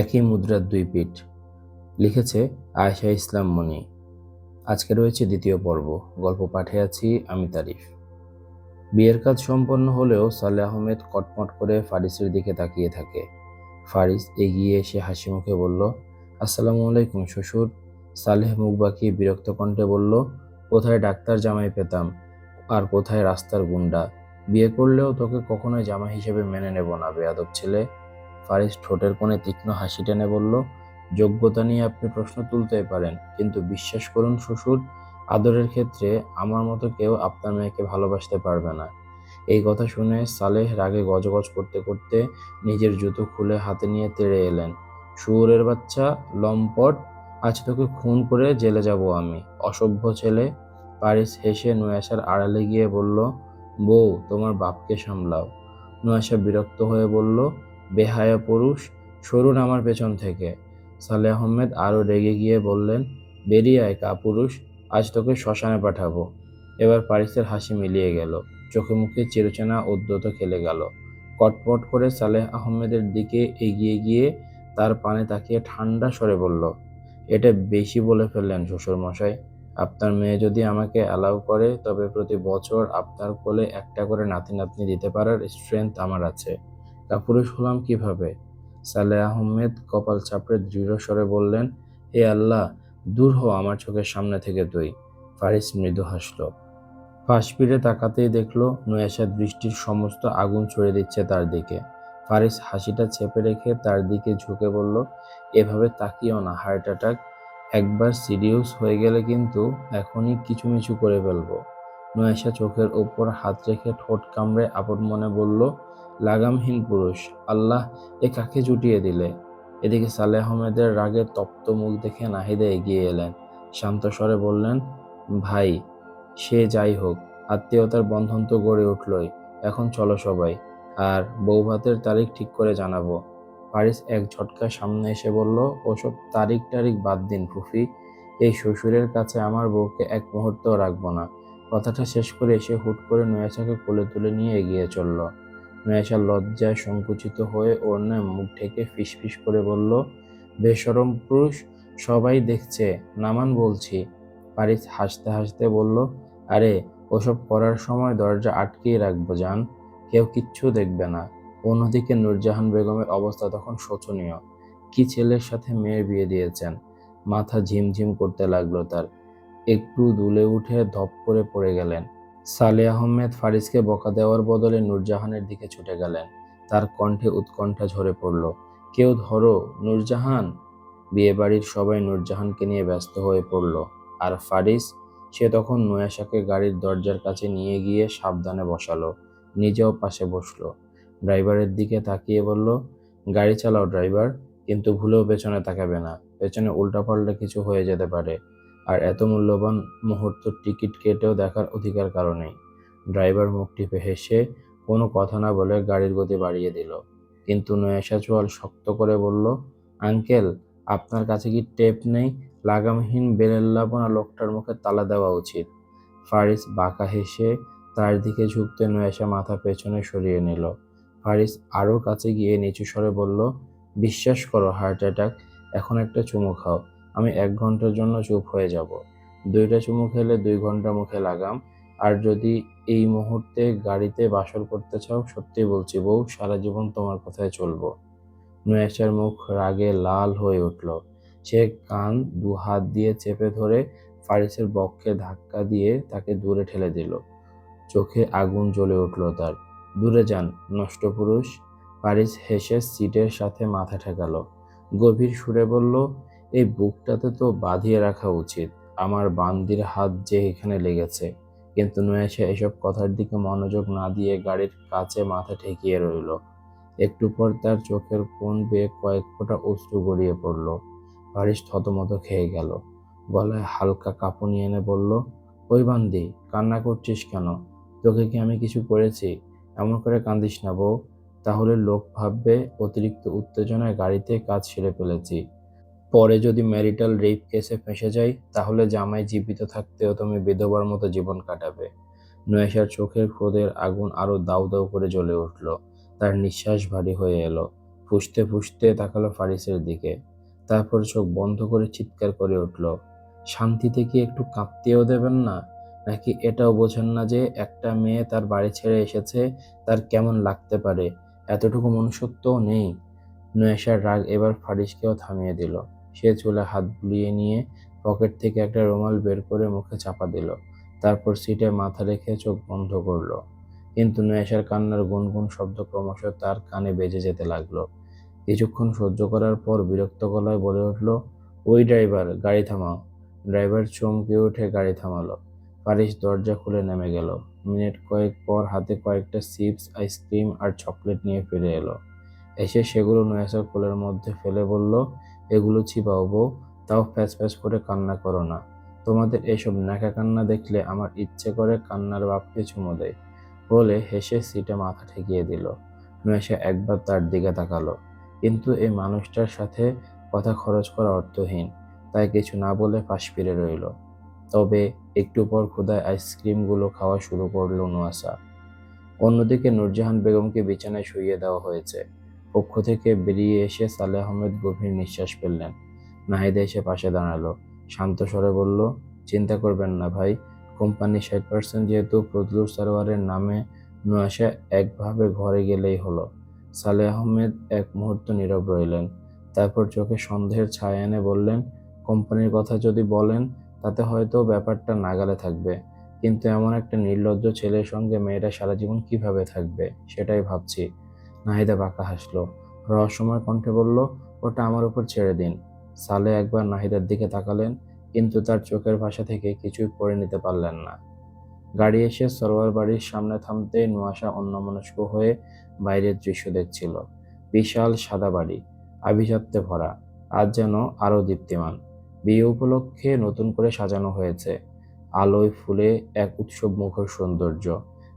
একই মুদ্রার দুই পিঠ। লিখেছে আয়েশা ইসলাম মনি আজকে রয়েছে দ্বিতীয় পর্ব। গল্প পাঠে আছি আমি তারিফ। বিয়ের কাজ সম্পন্ন হলেও সালে আহমেদ কটমট করে ফারিসের দিকে তাকিয়ে থাকে। ফারিস এগিয়ে এসে হাসি মুখে বলল, আসসালামু আলাইকুম শ্বশুর। সালেহ মুখ বিরক্ত কণ্ঠে বলল, কোথায় ডাক্তার জামাই পেতাম আর কোথায় রাস্তার গুন্ডা বিয়ে করলেও তোকে কখনোই জামাই হিসেবে মেনে নেব না, বেয়াদব ছেলে। ফারিস ঠোঁটের কোণে তীক্ষ্ণ হাসি টেনে বলল, যোগ্যতা নিয়ে আপনি প্রশ্ন তুলতেই পারেন, কিন্তু বিশ্বাস করুন শ্বশুর, আদরের ক্ষেত্রে আমার মতো কেউ আপনার মেয়েকে ভালোবাসতে পারবে না। এই কথা শুনে সালেহ রাগে গজগজ করতে করতে নিজের জুতো খুলে হাতে নিয়ে তেড়ে এলেন। শুয়োরের বাচ্চা, লম্পট, আজ তোকে খুন করে জেলে যাব আমি। অসভ্য ছেলে পারিস হেসে নুয়াশার আড়ালে গিয়ে বলল, বউ, তোমার বাপকে সামলাও। নুয়াশা বিরক্ত হয়ে বলল বেহায়া পুরুষ সরুন আমার পেছন থেকে। সালে আহমেদ আরও রেগে গিয়ে বললেন, বেরিয়ে আয় কাপুরুষ আজ তোকে শ্মশানে পাঠাবো। এবার পারিসের হাসি মিলিয়ে গেল। চোখে মুখে চিরচেনা উদ্যত খেলে গেল। কটপট করে সালেহ আহমেদের দিকে এগিয়ে গিয়ে তার পানে তাকিয়ে ঠান্ডা স্বরে বলল, এটা বেশি বলে ফেললেন শ্বশুরমশাই। আপনার মেয়ে যদি আমাকে অ্যালাউ করে, তবে প্রতি বছর আপনার কোলে একটা করে নাতি নাতনি দিতে পারার স্ট্রেংথ আমার আছে। কাপুরুষ হলাম কীভাবে? সালেহ আহমেদ কপাল চাপড়ে দৃঢ় স্বরে বললেন, হে আল্লাহ, দূর হো আমার চোখের সামনে থেকে তুই। ফারিস মৃদু হাসল। ফাঁস পিড়ে তাকাতেই দেখল নয়াশার দৃষ্টির সমস্ত আগুন ছড়িয়ে দিচ্ছে তার দিকে। ফারিস হাসিটা চেপে রেখে তার দিকে ঝুঁকে বলল, এভাবে তাকিও না, হার্ট অ্যাটাক। একবার সিরিয়াস হয়ে গেলে কিন্তু এখনই কিছুমিছু করে ফেলব। নয়াশা চোখের ওপর হাত রেখে ঠোঁট কামড়ে আপন মনে বলল, লাগামহীন পুরুষ, আল্লাহ এ কাকে জুটিয়ে দিলে? এদিকে সালে আহমেদের রাগে তপ্ত মুখ দেখে নাহিদে এগিয়ে এলেন। শান্ত স্বরে বললেন, ভাই, সে যাই হোক, আত্মীয়তার বন্ধন তো গড়ে উঠলই। এখন চলো সবাই, আর বৌভাতের তারিখ ঠিক করে জানাব। পারিস এক ঝটকায় সামনে এসে বলল, ওসব তারিখ টারিখ বাদ দিন ফুফি, এই শ্বশুরের কাছে আমার বউকে এক মুহূর্তও রাখব না। কথাটা শেষ করে এসে হুট করে নয়াশাকে কোলে তুলে নিয়ে এগিয়ে চলল। নয়াশা লজ্জায় সংকুচিত হয়ে ওড়নায় মুখ ঢেকে ফিসফিস করে বলল বেসরম পুরুষ, সবাই দেখছে। নামান বলছি। পারিস হাসতে হাসতে বলল, আরে, ওসব করার সময় দরজা আটকেই রাখব, জান। কেউ কিচ্ছু দেখবে না। অন্যদিকে নূরজাহান বেগমের অবস্থা তখন শোচনীয়। কি ছেলের সাথে মেয়ের বিয়ে দিয়েছেন? মাথা ঝিমঝিম করতে লাগল তার। একটু দুলে উঠে ধপ করে পড়ে গেলেন। সালে আহমেদ ফারিসকে বকা দেওয়ার বদলে নূরজাহানের দিকে ছুটে গেলেন। তার কণ্ঠে উৎকণ্ঠা ঝরে পড়ল। কেউ ধরো, নূরজাহান? বিয়েবাড়ির সবাই নূরজাহানকে নিয়ে ব্যস্ত হয়ে পড়ল। আর ফারিস সে তখন নয়াশাকে গাড়ির দরজার কাছে নিয়ে গিয়ে সাবধানে বসালো, নিজেও পাশে বসল। ড্রাইভারের দিকে তাকিয়ে বলল, গাড়ি চালাও ড্রাইভার, কিন্তু ভুলেও পেছনে তাকাবে না। পেছনে উল্টাপাল্টা কিছু হয়ে যেতে পারে। আর এত মূল্যবান মুহূর্ত টিকিট কেটেও দেখার অধিকার কারণেই ড্রাইভার মুখ টিপে হেসে কোনো কথা না বলে গাড়ির গতি বাড়িয়ে দিল। কিন্তু নয়াশা চোয়াল শক্ত করে বলল, আঙ্কেল, আপনার কাছে কি টেপ নেই? লাগামহীন বেরেল্লাপনা লোকটার মুখে তালা দেওয়া উচিত। ফারিস বাঁকা হেসে তার দিকে ঝুঁকতে নয়াশা মাথা পেছনে সরিয়ে নিল। ফারিস আরও কাছে গিয়ে নিচু স্বরে বলল, বিশ্বাস করো, হার্ট অ্যাটাক, এখন একটা চুমু খাও। আমি এক ঘণ্টার জন্য চুপ হয়ে যাব। দুইটা চুমু খেলে দুই ঘণ্টা মুখে লাগাম। আর যদি এই মুহূর্তে গাড়িতে বাসর করতে চাও, সত্যি বলছি বউ, সারা জীবন তোমার কথায় চলবো। নয়েশার মুখ রাগে লাল হয়ে উঠল। সে কান দু হাত দিয়ে চেপে ধরে ফারিসের বক্ষে ধাক্কা দিয়ে তাকে দূরে ঠেলে দিল। চোখে আগুন জ্বলে উঠল তার। দূরে যান, নষ্ট পুরুষ। পারিস হেসে সিটের সাথে মাথা ঠেকালো। গভীর সুরে বলল এই বুকটাতে তো বাঁধিয়ে রাখা উচিত। আমার বান্দির হাত যে এখানে লেগেছে। কিন্তু নয়াশা এসব কথার দিকে মনোযোগ না দিয়ে গাড়ির কাছে মাথা ঠেকিয়ে রইল। একটু পর তার চোখের কোণ বেয়ে কয়েক ফোঁটা অশ্রু গড়িয়ে পড়ল। পারিস থতমত খেয়ে গেল। গলায় হালকা কাঁপুনি এনে বলল, ওই বান্দি, কান্না করছিস কেন? তোকে কি আমি কিছু করেছি? এমন করে কান্দিস না বউ। তাহলে লোক ভাববে, অতিরিক্ত উত্তেজনায় গাড়িতে কাজ সেরে ফেলেছি। পরে যদি ম্যারিটাল রেপ কেসে ফেঁসে যাই, তাহলে জামাই জীবিত থাকতেও তুমি বিধবার মতো জীবন কাটাবে। নয়েশার চোখের ক্রোধের আগুন আরও দাউ দাউ করে জ্বলে উঠল। তার নিঃশ্বাস ভারী হয়ে এলো। ফুসতে ফুসতে তাকালো ফারিসের দিকে। তারপর চোখ বন্ধ করে চিৎকার করে উঠল, শান্তিতে কি একটু কাঁপতেও দেবেন না? নাকি এটাও বোঝেন না যে একটা মেয়ে তার বাড়ি ছেড়ে এসেছে, তার কেমন লাগতে পারে? এতটুকু মনুষ্যত্বও নেই। নয়েশার রাগ এবার ফারিসকেও থামিয়ে দিল। সে চুলে হাত বুলিয়ে নিয়ে পকেট থেকে একটা রুমাল বের করে মুখে চাপা দিল। তারপর সিটে মাথা রেখে চোখ বন্ধ করল। কিন্তু নয়েশার কান্নার গুনগুন শব্দ ক্রমশ তার কানে বেজে যেতে লাগল। কিছুক্ষণ সহ্য করার পর বিরক্ত গলায় বলে উঠল, ওই ড্রাইভার, গাড়ি থামাও। ড্রাইভার চমকে উঠে গাড়ি থামালো। ফারিস দরজা খুলে নেমে গেল। মিনিট কয়েক পর হাতে কয়েকটা চিপস, আইসক্রিম আর চকলেট নিয়ে ফিরে এলো। এসে সেগুলো নয়েসার কোলের মধ্যে ফেলে বলল এগুলো ছিপাও বউ তাও ফ্যাচ ফ্যাচ করে কান্না করো না। তোমাদের এসব নাকা কান্না দেখলে আমার ইচ্ছে করে কান্নার বাপকে চুমো দেয়? বলে হেসে সিটে মাথা ঠেকিয়ে দিল। নয়েশা একবার তার দিকে তাকালো। কিন্তু এই মানুষটার সাথে কথা খরচ করা অর্থহীন, তাই কিছু না বলে পাশ ফিরে রইল। তবে একটু পর ক্ষুদায় আইসক্রিমগুলো খাওয়া শুরু করল নোয়াসা। অন্যদিকে নূরজাহান বেগমকে বিছানায় শুইয়ে দেওয়া হয়েছে। কক্ষ থেকে বেরিয়ে এসে সালে আহমেদ গভীর নিঃশ্বাস ফেললেন। নাহিদা এসে পাশে দাঁড়াল। শান্ত স্বরে বলল, চিন্তা করবেন না ভাই কোম্পানি ষাট পার্সেন্ট যেহেতু ফজলুর সারোয়ারের নামে নোয়াশা একভাবে ঘরে গেলেই হলো। সালে আহমেদ এক মুহূর্ত নীরব রইলেন। তারপর চোখে সন্দেহের ছায়া এনে বললেন, কোম্পানির কথা যদি বলেন, তাতে হয়তো ব্যাপারটা নাগালে থাকবে। কিন্তু এমন একটা নির্লজ্জ ছেলের সঙ্গে মেয়েটা সারা জীবন কীভাবে থাকবে, সেটাই ভাবছি। নাহিদা বাঁকা হাসলো। রহস্যময় কণ্ঠে বলল, ওটা আমার উপর ছেড়ে দিন। সালে একবার নাহিদার দিকে তাকালেন, কিন্তু তার চোখের ভাষা থেকে কিছুই পড়ে নিতে পারলেন না। গাড়ি এসে সরোয়ার বাড়ির সামনে থামতে নোয়াশা অন্যমনস্ক হয়ে বাইরের দৃশ্য দেখছিল। বিশাল সাদা বাড়ি, আভিজাত্যে ভরা, আজ যেন আরও দীপ্তিমান। বিয়ে উপলক্ষে নতুন করে সাজানো হয়েছে। আলোয় ফুলে এক উৎসব মুখর সৌন্দর্য।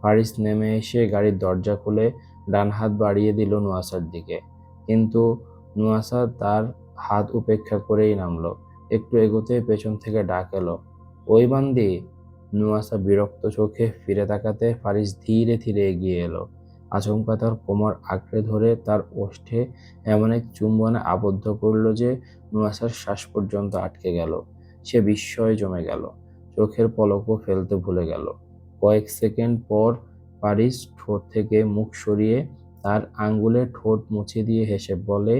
ফারিস নেমে এসে গাড়ির দরজা খুলে ডান হাত বাড়িয়ে দিল নুয়াসার দিকে। কিন্তু নুয়াসা তার হাত উপেক্ষা করেই নামলো। একটু এগোতে পেছন থেকে ডাক এলো। ওই বান্দি? নুয়াসা বিরক্ত চোখে ফিরে তাকাতে ফারিস ধীরে ধীরে এগিয়ে এলো। আচমকা তার কোমর আঁকড়ে ধরে তার ওষ্ঠে এমন এক চুম্বনে আবদ্ধ করল যে নুয়াসার শ্বাস পর্যন্ত আটকে গেল। সে বিস্ময়ে জমে গেল। চোখের পলকও ফেলতে ভুলে গেল। কয়েক সেকেন্ড পর পারিস ঠোঁট থেকে মুখ সরিয়ে তার আঙ্গুলে ঠোঁট মুছে দিয়ে হেসে বলে,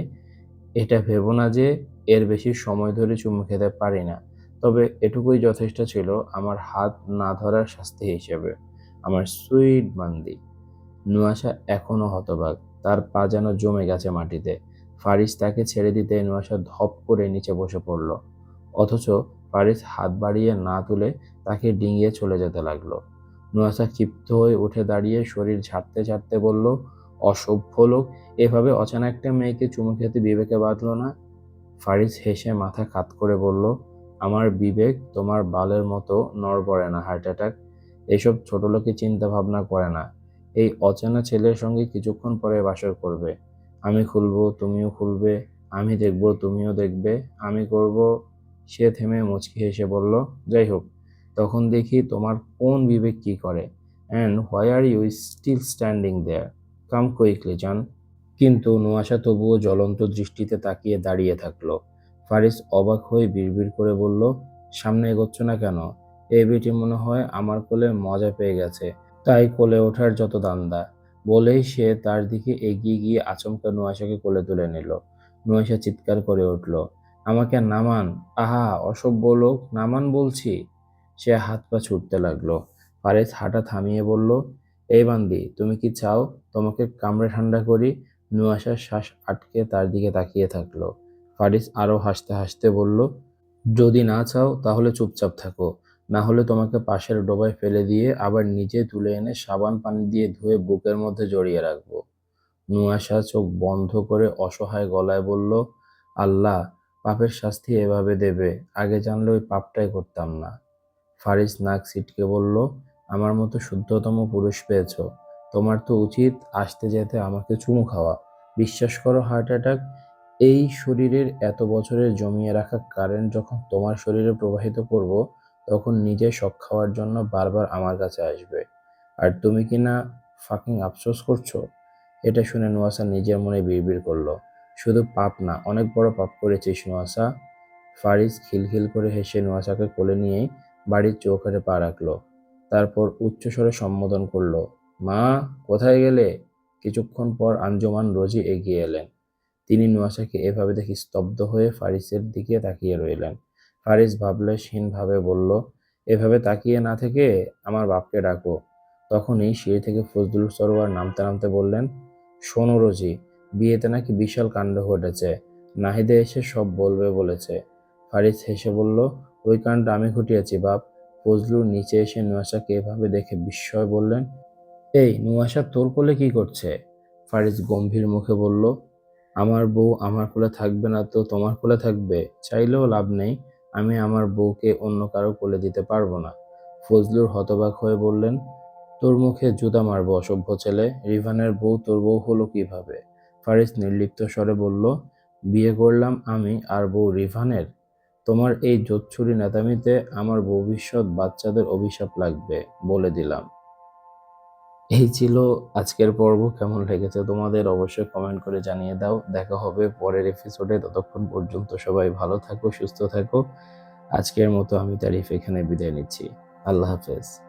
এটা ভেবো না যে এর বেশি সময় ধরে চুমু খেতে পারি না। তবে এটুকুই যথেষ্ট ছিল আমার হাত না ধরার শাস্তি হিসেবে। আমার সুইট বান্দি। নুয়াশা এখনও হতবাক। তার পা যেন জমে গেছে মাটিতে। ফারিস তাকে ছেড়ে দিতে নুয়াশা ধপ করে নিচে বসে পড়ল। অথচ ফারিস হাত বাড়িয়ে না তুলে তাকে ডিঙিয়ে চলে যেতে লাগল। নুয়াশা ক্ষিপ্ত হয়ে উঠে দাঁড়িয়ে শরীর ঝাড়তে ঝাড়তে বলল, অসভ্য লোক। এভাবে অচানা একটা মেয়েকে চুমু খেতে বিবেকে বাঁধল না? ফারিস হেসে মাথা কাত করে বলল, আমার বিবেক তোমার বালের মতো নড়বড়ে না, হার্ট অ্যাটাক। এসব ছোট লোকে চিন্তা ভাবনা করে না। এই অচেনা ছেলের সঙ্গে কিছুক্ষণ পরে বাসর করবে। আমি খুলবো, তুমিও খুলবে, আমি দেখব, তুমিও দেখবে, আমি করব। সে থেমে মুচকি হেসে বলল, যাই হোক তখন দেখি তোমার কোন বিবেক কি করে? And why are you still standing there come quickly জান কিন্তু নোয়াশা তবুও জ্বলন্ত দৃষ্টিতে তাকিয়ে দাঁড়িয়ে থাকল। ফারিস অবাক হয়ে বিড়বিড় করে বলল, সামনে এগোচ্ছ না কেন? এই বেটি মনে হয় আমার কোলে মজা পেয়ে গেছে। তাই কোলে ওঠার যত দান্দা। বলেই সে তার দিকে এগিয়ে গিয়ে আচমকা নোয়াশাকে কোলে তুলে নিল। নোয়াশা চিৎকার করে উঠল, আমাকে নামান? আহা, অসভ্য লোক, নামান বলছি? সে হাত পা ছুটতে লাগল। ফারিস হাঁটা থামিয়ে বলল, এই বান্দি, তুমি কি চাও তোমাকে কামড়ে ঠান্ডা করি? নুয়াশার শ্বাস আটকে তার দিকে তাকিয়ে থাকল। ফারিস আরও হাসতে হাসতে বলল, যদি না চাও তাহলে চুপচাপ থাকো। না হলে তোমাকে পাশের ডোবায় ফেলে দিয়ে আবার নিজে তুলে এনে সাবান পানি দিয়ে ধুয়ে বুকের মধ্যে জড়িয়ে রাখব। নুয়াশা চোখ বন্ধ করে অসহায় গলায় বলল, আল্লাহ, পাপের শাস্তি এভাবে দেবে। আগে জানলে ওই পাপটাই করতাম না। ফারিস নাক সিটকে বলল, আমার মতো শুদ্ধতম পুরুষ পেয়েছ। তোমার তো উচিত আসতে যেতে আমাকে চুমু খাওয়া। বিশ্বাস করো, হার্ট অ্যাটাক, এই শরীরের এত বছরের জমিয়ে রাখা কারেন্ট যখন তোমার শরীরে প্রবাহিত করব, তখন নিজে শখ খাওয়ার জন্য বারবার আমার কাছে আসবে। আর তুমি কি না ফাকিং আফসোস করছ? এটা শুনে নোয়াসা নিজের মনে বিড়বিড় করল। শুধু পাপ না, অনেক বড় পাপ করেছিস নোয়াসা। ফারিস খিলখিল করে হেসে নোয়াসাকে কোলে নিয়েই বাড়ির চৌকাঠে পা রাখল। তারপর উচ্চস্বরে সম্বোধন করল, মা, কোথায় গেলে? কিছুক্ষণ পর আঞ্জুমান রোজি এগিয়ে এলেন। তিনি নোয়াসাকে এভাবে দেখি স্তব্ধ হয়ে ফারিসের দিকে তাকিয়ে রইলেন। ফারিস ভাবলেশহীনভাবে বলল, এভাবে তাকিয়ে না থেকে আমার বাপকে ডাকো। তখনই সিঁড়ি থেকে ফজলুল সরোয়ার নামতে নামতে বললেন, শোনো রোজি, বিয়েতে নাকি বিশাল কাণ্ড ঘটেছে। নাহিদে এসে সব বলবে বলেছে। ফারিস হেসে বলল ওই কাণ্ড আমি ঘটিয়েছি, বাপ। ফজলুর নিচে এসে নুয়াশাকে এভাবে দেখে বিস্ময় বললেন, এই, নুয়াশা তোর কোলে কি করছে? ফারিজ গম্ভীর মুখে বলল, আমার বউ আমার কোলে থাকবে না তো তোমার কোলে থাকবে? চাইলেও লাভ নেই, আমি আমার বউকে অন্য কারও কোলে দিতে পারব না। ফজলুর হতবাক হয়ে বললেন, তোর মুখে জুতা মারবো, অসভ্য ছেলে। রিভানের বউ, তোর বউ হলো কীভাবে? ফারিস নির্লিপ্ত স্বরে বলল, বিয়ে করলাম আমি আর বউ রিভানের? তোমার এই জোচ্ছুরি নেতামিতে আমার ভবিষ্যৎ বাচ্চাদের অভিশাপ লাগবে বলে দিলাম। এই ছিল আজকের পর্ব, কেমন লেগেছে তোমাদের অবশ্যই কমেন্ট করে জানিয়ে দাও। দেখা হবে পরের এপিসোডে ততক্ষণ পর্যন্ত সবাই ভালো থাকো, সুস্থ থাকো। আজকের মতো আমি তারিফ এখানে বিদায় নিচ্ছি। আল্লাহ হাফেজ।